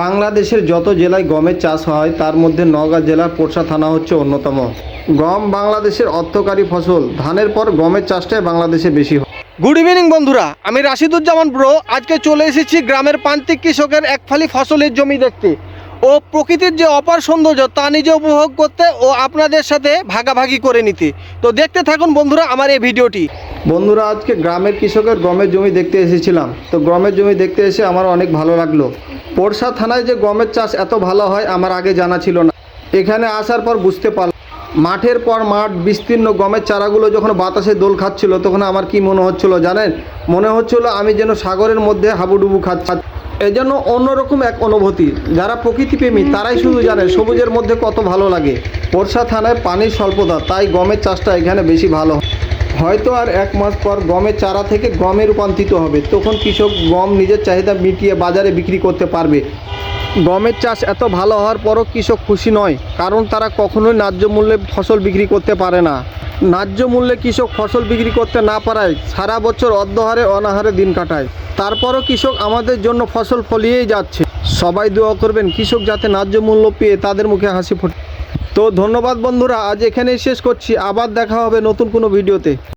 বাংলাদেশের যত জেলায় গমের চাষ হয়, তার মধ্যে নওগাঁ জেলার পোরশা থানা হচ্ছে অন্যতম। গম বাংলাদেশের অর্থকারী ফসল, ধানের পর গমের চাষটাই বাংলাদেশে বেশি হয়। গুড ইভিনিং বন্ধুরা। আমি রাশিদুজ্জামান ব্রো। আজকে চলে এসেছি গ্রামের প্রান্তিক কৃষকের এক ফালি ফসলের জমি দেখতে। ও প্রকৃতির যে অপার সৌন্দর্য, তা নিজে উপভোগ করতে ও আপনাদের সাথে ভাগাভাগি করে নিতে। তো দেখতে থাকুন বন্ধুরা আমার এই ভিডিওটি। বন্ধুরা, আজকে গ্রামের কৃষকের গমের জমি দেখতে এসেছিলাম। তো গমের জমি দেখতে এসে আমার অনেক ভালো লাগল। পোরশা থানায় যে গমের চাষ এত ভালো হয়, আমার আগে জানা ছিল না। এখানে আসার পর বুঝতে পারলাম। মাঠের পর মাঠ, বিস্তীর্ণ গমের চারাগুলো যখন বাতাসে দোল খাচ্ছিল, তখন আমার কি মনে হচ্ছিল জানেন? মনে হচ্ছিল আমি যেন সাগরের মধ্যে হাবুডুবু খাচ্ছি। এই জন্য অন্যরকম এক অনুভূতি। যারা প্রকৃতিপ্রেমী, তারাই শুধু জানে সবুজের মধ্যে কত ভালো লাগে। পোরশা থানায় পানির স্বল্পতা, তাই গমের চাষটা এখানে বেশি ভালো। হয়তো আর এক মাস পর গমের চারা থেকে গমে রূপান্তরিত হবে। তখন কৃষক গম নিজের চাহিদা মিটিয়ে বাজারে বিক্রি করতে পারবে। গমের চাষ এত ভালো হওয়ার পরও কৃষক খুশি নয়, কারণ তারা কখনোই ন্যায্য মূল্যে ফসল বিক্রি করতে পারে না। ন্যায্য মূল্যে কৃষক ফসল বিক্রি করতে না পারায় সারা বছর অর্ধহারে অনাহারে দিন কাটায়। তারপরও কৃষক আমাদের জন্য ফসল ফলিয়েই যাচ্ছে। সবাই দোয়া করবেন কৃষক যাতে ন্যায্য মূল্য পেয়ে তাদের মুখে হাসি ফোটে। তো ধন্যবাদ বন্ধুরা আজ এখানেই শেষ করছি আবার দেখা হবে নতুন কোনো ভিডিওতে।